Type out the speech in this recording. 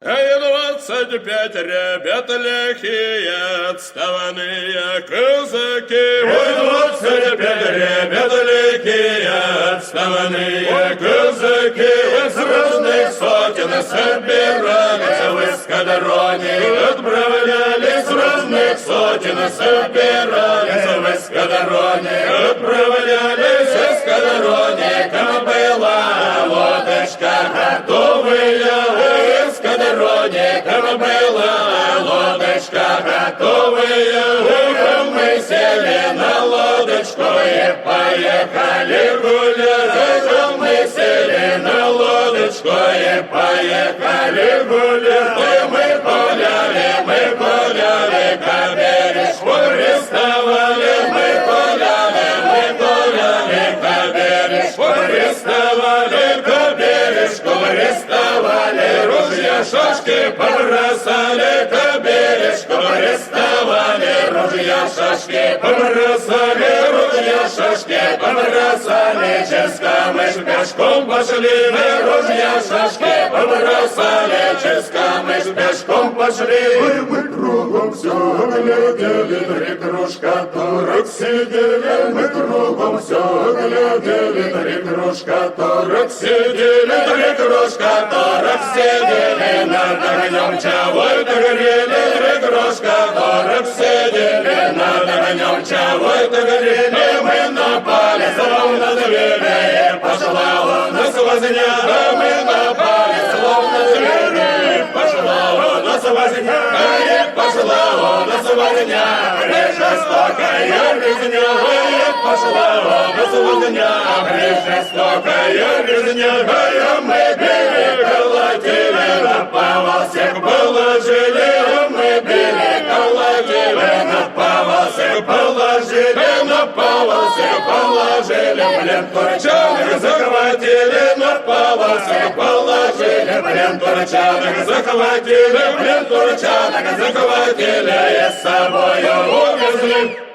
Эй, двадцать пять ребят лихие, отставные казаки. Ой, двадцать пять ребят лихие, отставные казаки. С разных сотен собирались в эскадроне, отправлялись с разных сотен собирались в эскадроне, отправлялись в эскадроне, как была лодочка готовая в как была лодочка готовая. Утром мы сели на лодочку и поехали гулять. Мы сели на лодочку и поехали гулять. И мы гуляли, мы гуляли, бережку приставали. Мы гуляли, мы гуляли, бережку приставали. Шашки побросали. По бережку приставали, ружья шашки побросали. Ружья шашки побросали, через камыш пешком пошли. Мы ружья шашки побросали, через камыш пешком пошли. Мы, мы кругом все глядели, три кружка турок сидели. Мы кругом все глядели, три кружка турок сидели. Три кружка турок сидели, над огнем чавой догорели. Три кружка турок сидели, над огнем чавой догорели. Мы напали, словно звери, пошла у нас возня. Мы напали, словно звери, пошла у нас возня. Пошла у нас возня, жестокая резня. Пошла у нас возня, жестокая резня. Мы били, колотили, на повал всех положили. Мы били, колотили, на повал всех положили. На повал всех положили, в плен турчаных захватили. На повал всех положили, в плен турчаных захватили. В плен турчаных захватили и с собою увезли.